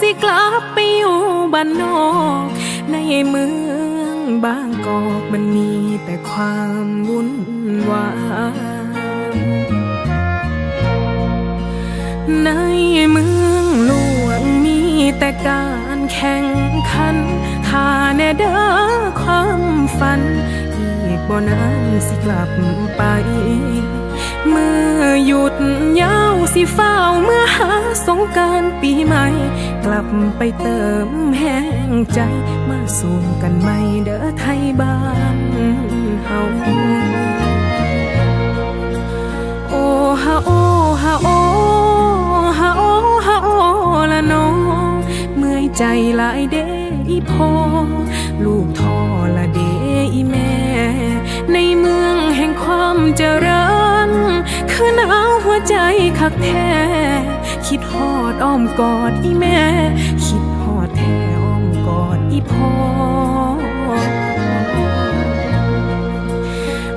สิกลับไปอยู่บ้านนอก ในเมืองบางกอกมันมีแต่ความวุ่นวายในเมืองหลวงมีแต่การแข่งขันถ้าแน่เด้อความฝัน อีกบ่นานสิกลับไป มื่อหยุดยาวสิเฝ้าเมื่อหาสงการปีใหม่ กลับไปเติมแห้งใจ มาสู่กันใหม่เด้อไทยบ้านเฮาโอ้ฮาโอฮาโอฮาโอฮาโอละน้อง เมื่อยใจหลายเดอีพอลูกท่อละเด ใจคักแท้ คิดฮอดอ้อมกอดอีแม่ คิดฮอดแท้อ้อมกอดอีพ่อ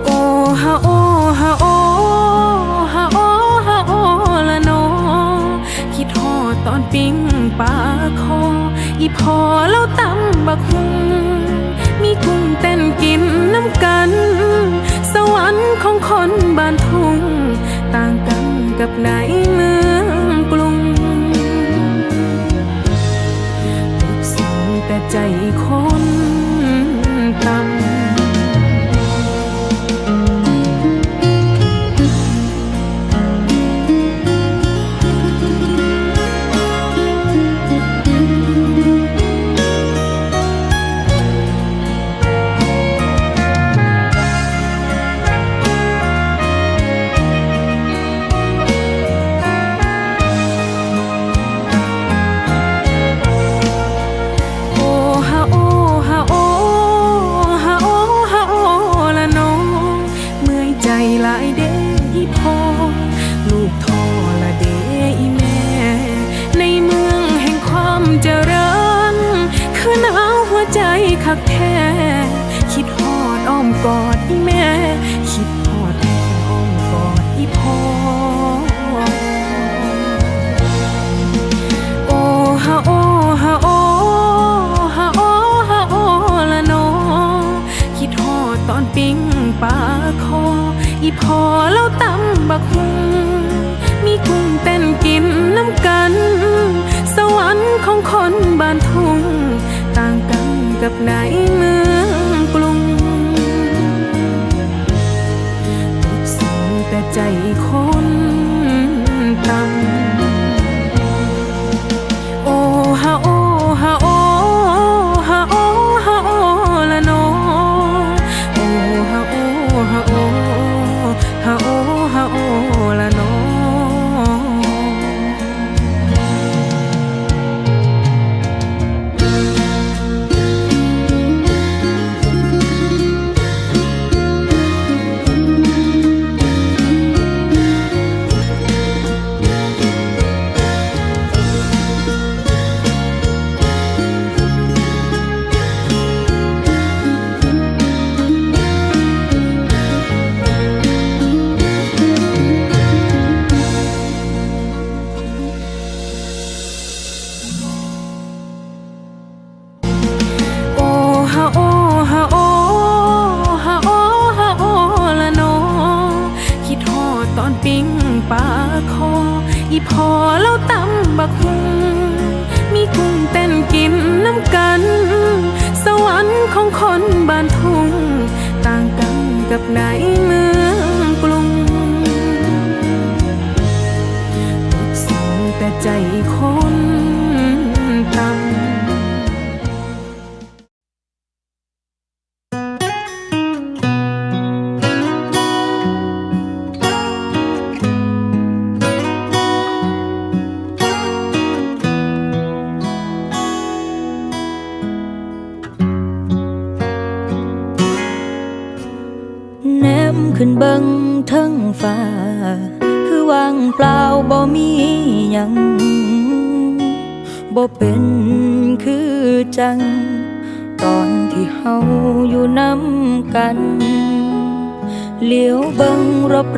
โอ้ฮาโอฮาโอฮาโอฮาโอละนอคิดฮอดตอนปิ้งปลาคอ อีพ่อแล้วตำบักหุงมีกุ้งเต้นกินน้ำกัน สวรรค์ของคนบ้านทุ่งต่างกัน กับในเมืองกรุงทุกสิ่งแต่ใจคน ของคนบ้านทุ่ง ต่างกันกับในเมืองกรุงทุกสิ่งแต่ใจคน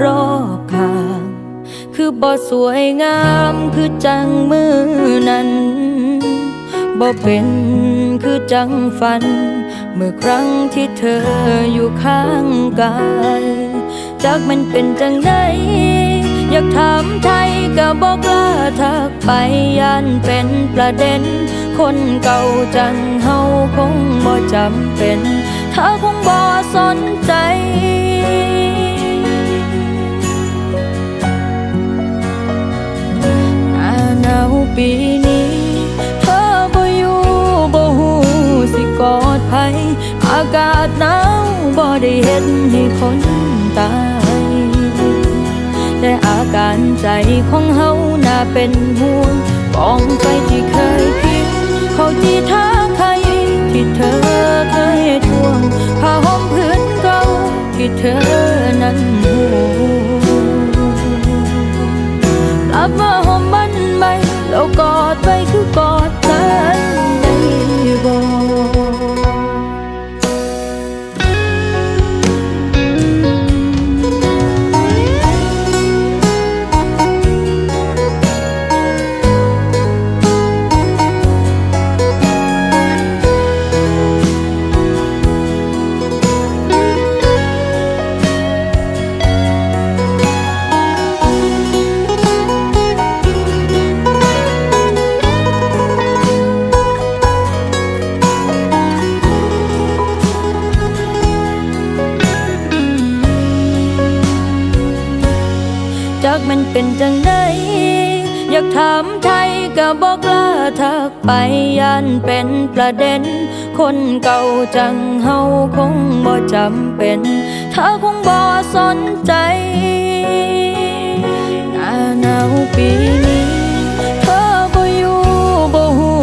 รอบข้าง คือบ่สวยงามคือจังมือนั้นบ่เป็นคือจังฝัน เมื่อครั้งที่เธออยู่ข้างกายจากมันเป็นจังไดอยากถามไทยก็บอกลาทักไปยันเป็นประเด็น คนเก่าจังเฮาคงบ่จำเป็นเธอคงบ่สนใจ ปีนี้ เธอบ่อยู่บ่ฮู้สิกอดไผอากาศหนาวบ่ได้เห็นให้คนตาย แต่อาการใจของเฮาน่าเป็นห่วงกองไฟที่เคยพิงเขาที่ท้าใครที่เธอเคยทวง จากมันเป็นจังไดอยากถามไทยก็บอกลาทักไปยันเป็นประเด็น คนเก่าจังเฮาคงบ่จำเป็น เธอคงบ่สนใจหน้าหนาวปีนี้เธอบ่อยู่บ่ฮู้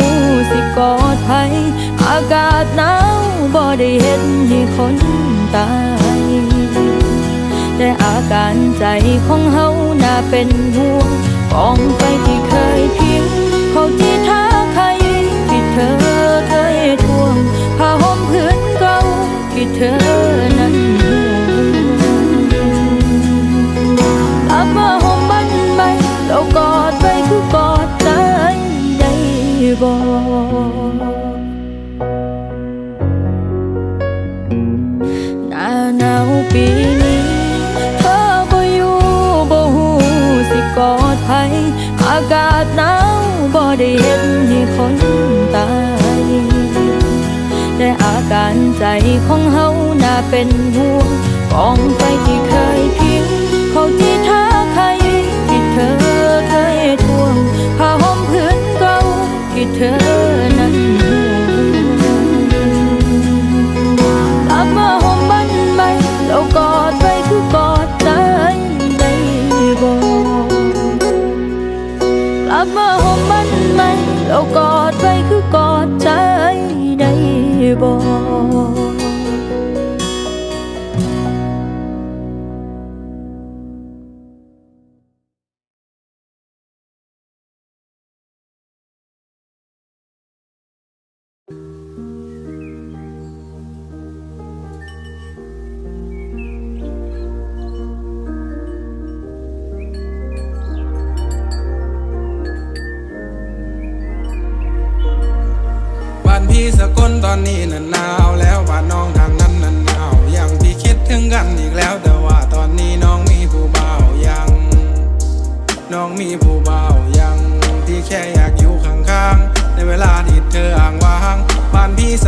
สิกอดไผอากาศหนาวบ่ได้เห็นให้คนตา แต่อาการใจของเฮาน่าเป็นห่วงกองไฟที่เคยพิงเขาที่ท้าใครที่เธอเคยทวงผ้าห่มพื้นเก่าที่เธอนั้นห่วงกลับมาห่มมันไหมแล้วกอดไว้คือกอดกันได้บ่ห ได้เห็นให้คนตาย แต่อาการใจของเฮาน่าเป็นห่วงกองไฟที่เคยพิงเขาที่ท้าใครที่เธอเคยทวงผ้าห่มพื้นเก่าที่เธอนั้นากอดไว้คือกอดใจได้บ่บ้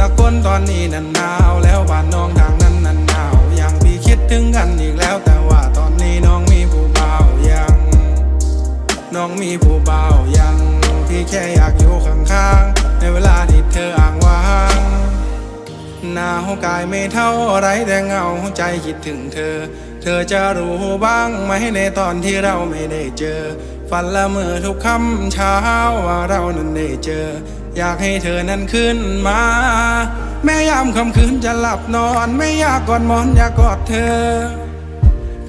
สกลตอนนี้น่ะหนาวแล้วบ้านน้องทางนั้นน่ะหนาวยังพี่คิดถึงกันอีกแล้วแต่ว่าตอนนี้น้องมีผู้เบ่ายัง น้องมีผู้เบ่ายังพี่แค่อยากอยู่ข้างๆ ในเวลาที่เธออ่างว่างหนาวกายไม่เท่าไรแต่เงาใจคิดถึงเธอ เธอจะรู้บ้างไหมในตอนที่เราไม่ได้เจอ ฝันละเมอทุกค่ำเช้าว่าเรานั้นได้เจอ อยากให้เธอนั้นขึ้นมา แม้ยามค่ำคืนจะหลับนอน ไม่อยากกอดมอนอยากกอดเธอ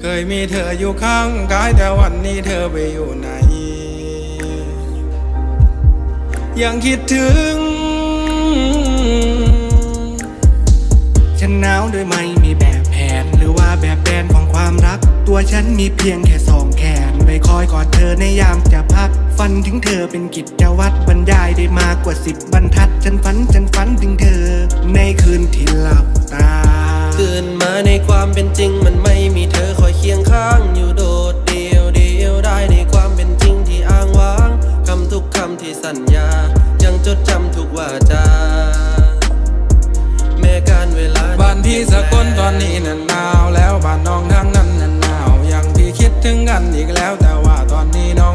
เคยมีเธออยู่ข้างกายแต่วันนี้เธอไปอยู่ไหน ยังคิดถึง ฉันหนาวโดยไม่มีแบบแผน หรือว่าแบบแบนของความรัก ตัวฉันมีเพียงแค่สองแขนไว้คอยกอดเธอในยามจะพัก ฝันถึงเธอเป็นกิจวัตรบรรยายได้มากกว่าสิบบรรทัด ฉันฝันฉันฝันถึงเธอ ในคืนที่หลับตาตื่นมาในความเป็นจริงมันไม่มีเธอคอยเคียงข้างอยู่โดดเดียวเดียวได้ในความเป็นจริงที่อ้างว้างคำทุกคำที่สัญญา ยังจดจำทุกวาจาแม้การเวลาบ้านพี่สกลตอนนี้น่ะหนาวแล้วบ้านน้องทางนั้นน่ะหนาวยังพี่คิดถึงกันอีกแล้วแต่ว่าตอนนี้น้อง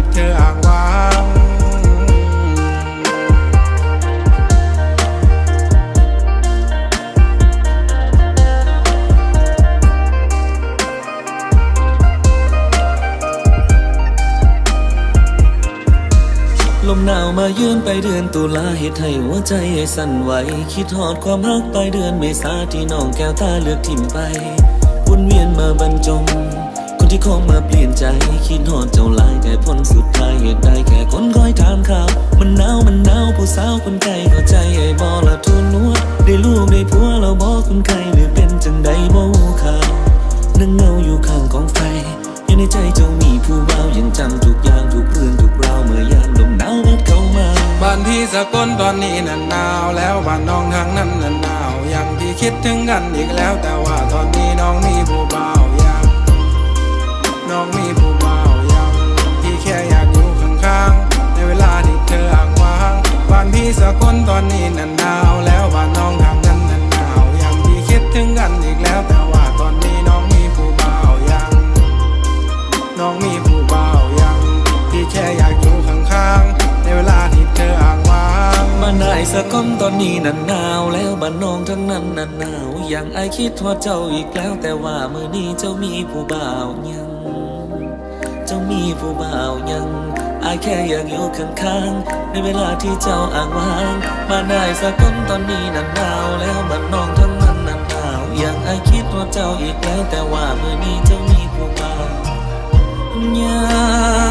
เหตุให้หัวใจสั่นไหว คิดหอดความรักไปเดือนเมษาที่น้องแก้วตาเลือกทิมไปวนเวียนมาบรรจงคนที่คงมาเปลี่ยนใจ คิดหอดเจ้าลายแต่ผลสุดท้ายเหตุใดแค่คนคอยถามข่าว มันหนาวมันหนาวผู้สาวคนไกลเข้าใจไอ้บอละทุนนวดได้ลูกได้ผัวเราบอกคนไกลหรือเป็นจังใดบ่ฮู้ข่าวนั่งเงาอยู่ข้างกองไฟอยู่ในใจเจ้ามีผู้บ่ายังจำทุกอย่างทุกเรื่องทุกราวเมื่อยาม มานพี่สกลตอนนี้น่นหนาวแล้วบ้านน้องทางนั้นน่นหนาวยังพี่คิดถึงกันอีกแล้ว แต่ว่าตอนนี้น้องมีผู้บ่าวยังน้องมีผู้บ่าวยังพี่แค่อยากอยู่ข้างๆในเวลาที่เธออ่างว้างบ้านพี่สกลตอนนี้น่นหนาว นายสะก้อนตอนนี้นันหนาวแล้วบ้านน้องทั้งนั้นนันหนาวอย่างไอคิดว่าเจ้าอีกแล้วแต่ว่ามือนี้เจ้ามีผู้บ่าวยัง เจ้ามีผู้บ่าวยังไอายแค่อยากอยู่ข้างๆในเวลาที่เจ้าอ่างว่างมานายสะก้อนตอนนี้นันหนาวแล้วบ้านน้องทั้งนั้นนันหนาวอย่างไอคิดว่าเจ้าอีกแล้วแต่ว่ามือนี้เจ้ามีผู้บ่าวยัง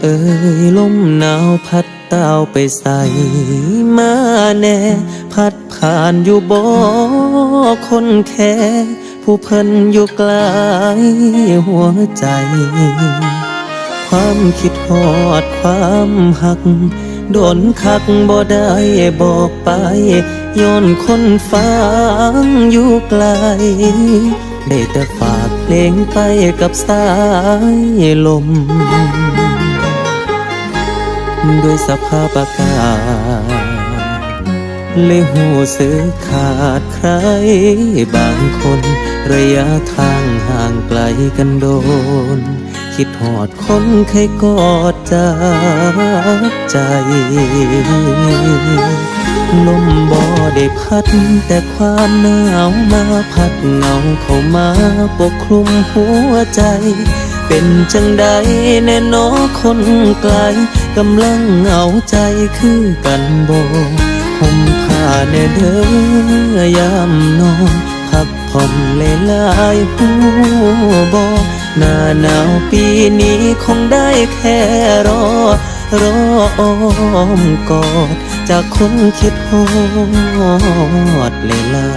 เอ่ยลมหนาวพัดเต้าไปใส่มาแน่ พัดผ่านอยู่บ่คนแค่ผู้เพิ่นอยู่ไกลหัวใจ ความคิดฮอดความหัก โดนคักบ่ได้บอกไปย้อนคนฟังอยู่ไกล ได้แต่ฝากเพลงไปกับสายลม ด้วยสภาพอากาศเลยหูสึกขาดใคร บางคนระยะทางห่างไกลกันโดน คิดหอดคนเคยกอดจากใจลมบ่ได้พัด แต่ความหนาวมาพัดเงาเข้ามาปกคลุมหัวใจ เป็นจังใดแน่นอคนไกลกำลังเหงาใจคือกันบ่ห่มผ้าแน่เด้อยามนอนพักผ่อนเลลายๆหูบ่หน้าหนาวปีนี้คงได้แค่รอ รออ้อมกอดจากคนคิดฮอดเลยลา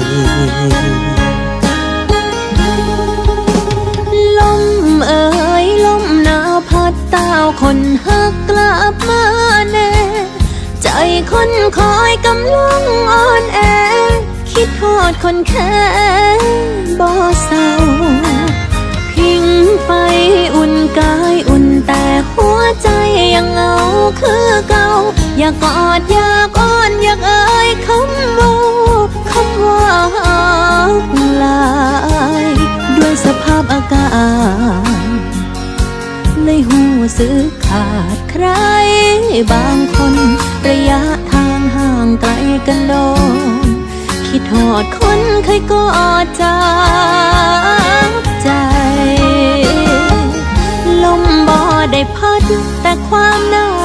ย คนหักกลับมาแน่ ใจคนคอยกำลังอ่อนแอ คิดทอดคนแค่บ่เศร้าพิงไฟอุ่นกายอุ่นแต่หัวใจยังเหงาคือเก่า อยากกอดอยากอ้อนอยากเอ่ยคำว่าคำว่าลาย ด้วยสภาพอากาศ เลยหูสึกขาดใคร บางคนระยะทางห่างไกลกันโดนคิดทอดคนเคยกอดจากใจ ลมบ่ได้พัดแต่ความหนาว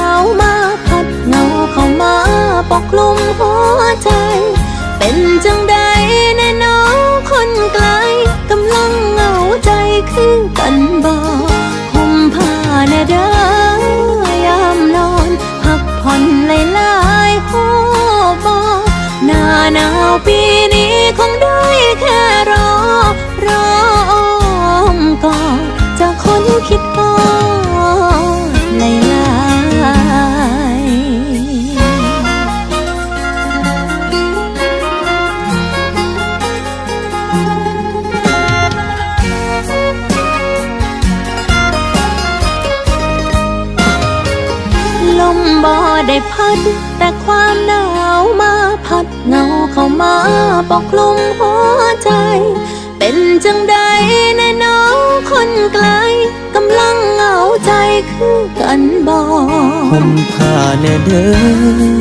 ได้พัดแต่ความหนาวมาพัดเงาเข้ามาปกคลุมหัวใจ เป็นจังใดแน่น้องคนไกลกำลังเหงาใจคือกันบ่ห่มผ้าแน่เด้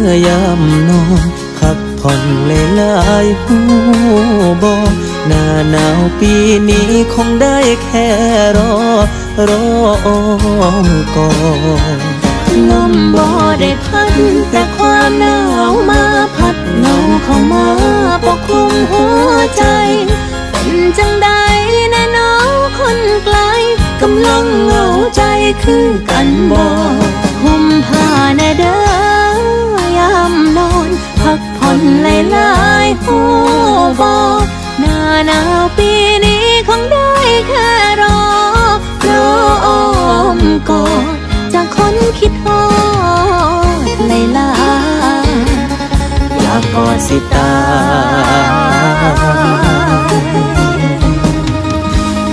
อยามนอนพักผ่อนเลยลายหูบอหน้าหนาวปีนี้คงได้แค่รอ รออ้อมกอด ลมบ่ได้พัดแต่ความหนาวมาพัดเงาเข้ามาปกคลุมหัวใจ เป็นจังใดแน่น้องคนไกลกำลังเหงาใจคือกันบ่ห่มผ้าแน่เด้อยามนอน พักผ่อนหลายๆหัวบ่หน้าหนาวปีนี้คงได้แค่รอ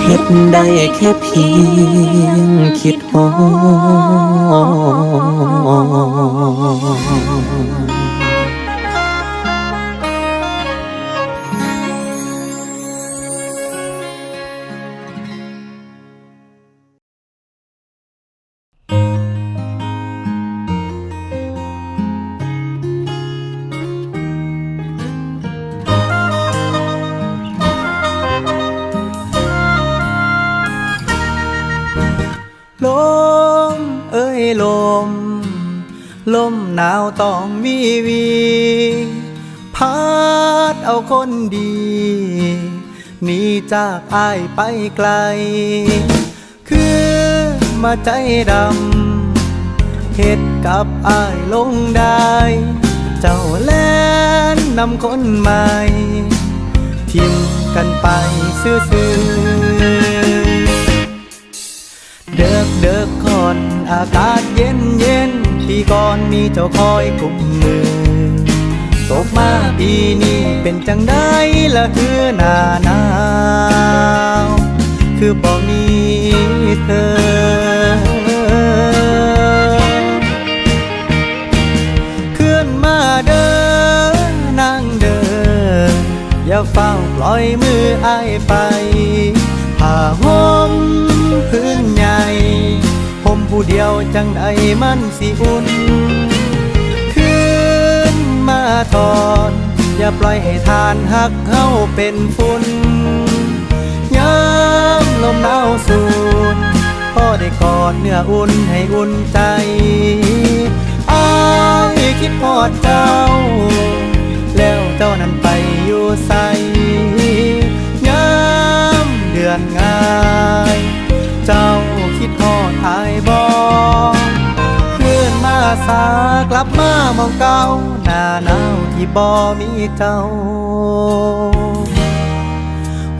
เฮ็ดได้แค่เพียงคิดฮอด ลมหนาวต้องวีวีพัดเอาคนดีหนีจากอ้ายไปไกล คือมาใจดำเหตุกับอ้ายลงได้ เจ้าแล่นนำคนใหม่ ทิมกันไปซื่อๆเดิกเดิกคอนอากาศเย็น ปีก่อนมีเจ้าคอยกุมมือ ตกมาปีนี้เป็นจังได้ละคือหน้าหนาว คือบ่มีเธอ เคลื่อนมาเดินนั่งเดินอย่าเฝ้าปล่อยมืออายไปผ้าห่มพื้น มผู้เดียวจังใดมันสิอุ่นขึ้นมาทอน อย่าปล่อยให้ทานหักเฮาเป็นฝุ่นยามลมหนาวสูดพ่อได้กอดเนื้ออุ่นให้อุ่นใจอายคิดพอดเจ้า แล้วเจ้านั้นไปอยู่ใสยามเดือนง่าย เจ้าคิดหอดทายบอคืนมาสากลับมามองเก่าหน้าหนาวที่บ่มีเจ้า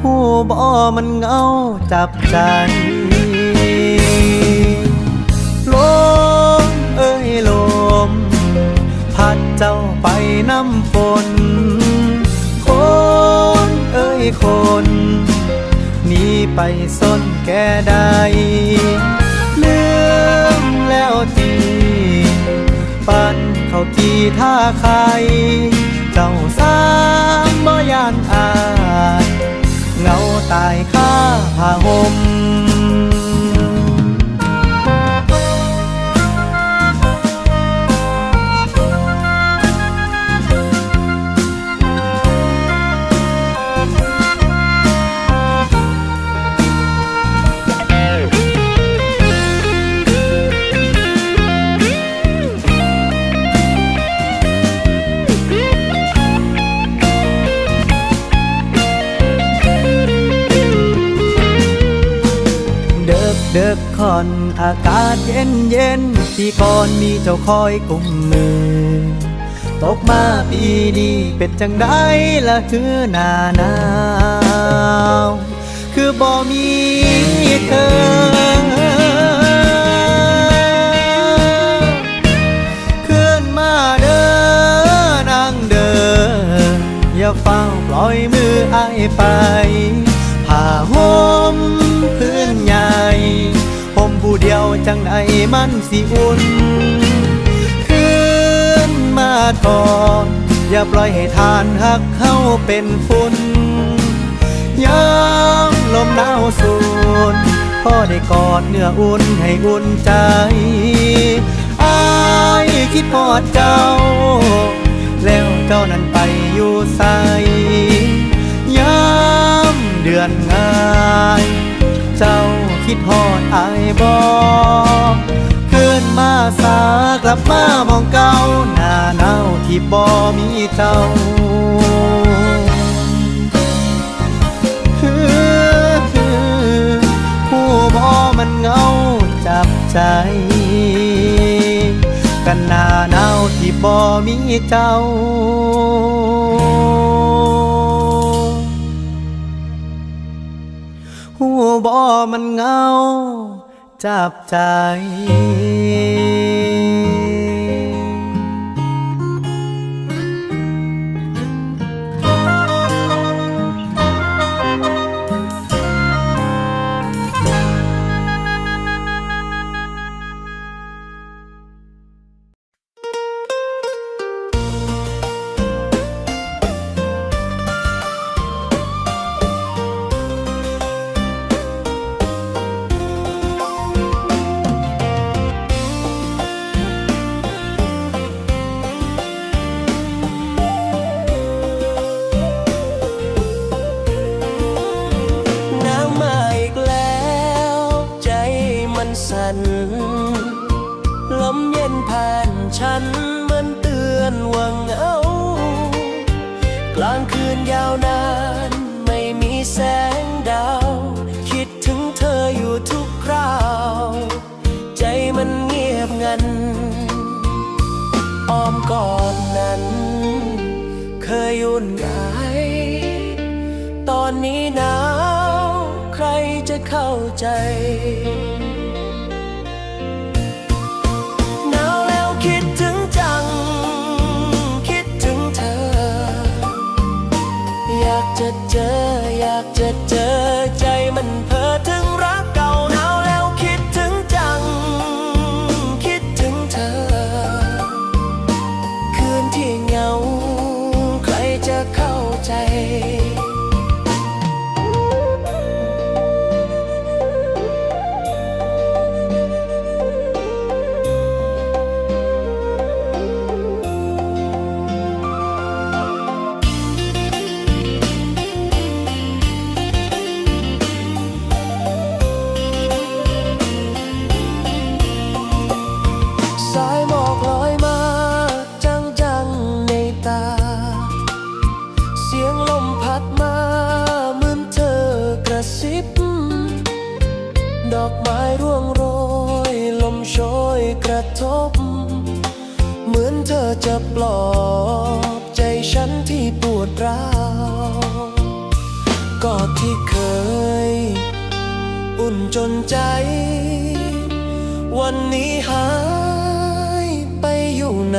หูบ่มันเงาจับใจลมเอ้ยลม พัดเจ้าไปน้ำฝนคนเอ้ยคน ไปสนแก่ใดลืมแล้วทีปันเขาทีท่าใคร เจ้าสร้างบ่ยานอายเหงาตายข้าผ้าห่ม อนอากาศเย็นเย็นที่ก่อนมีเจ้าคอยกุมมือ ตกมาปีนี้เป็นจังได้ละคือหนาหนาวคือบ่มีเธอ ขึ้นมาเด้อนางเด้ออย่าเฝ้าปล่อยมืออายไปผ้าห่ม ผู้เดียวจังไอมันสิอุ่นขึ้นมาทอนอย่าปล่อยให้ทานหักเข้าเป็นฝุ่นยามลมหนาวสูนพ่อได้กอดเนื้ออุ่นให้อุ่นใจอายคิดพอดเจ้า แล้วเจ้านั้นไปอยู่ใสยามเดือนง่าย เจ้า คิดฮอดอายบอกคืนมาสากลับมามองเก่าหน้าหนาวที่บ่มีเจ้าผู้บ่มันเงาจับใจ กันหน้าหนาวที่บ่มีเจ้า หูบ่มันเหงาจับใจ เย็นผ่านฉันมือนเตือนว่าเหงากลางคืนยาวนานไม่มีแสงดาว คิดถึงเธออยู่ทุกคราว ใจมันเงียบงัน อ้อมกอดนั้น เคยอุ่นกายตอนนี้หนาว ใครจะเข้าใจ จะเจอ อยากจะเจอ จนใจ วันนี้หายไปอยู่ไหน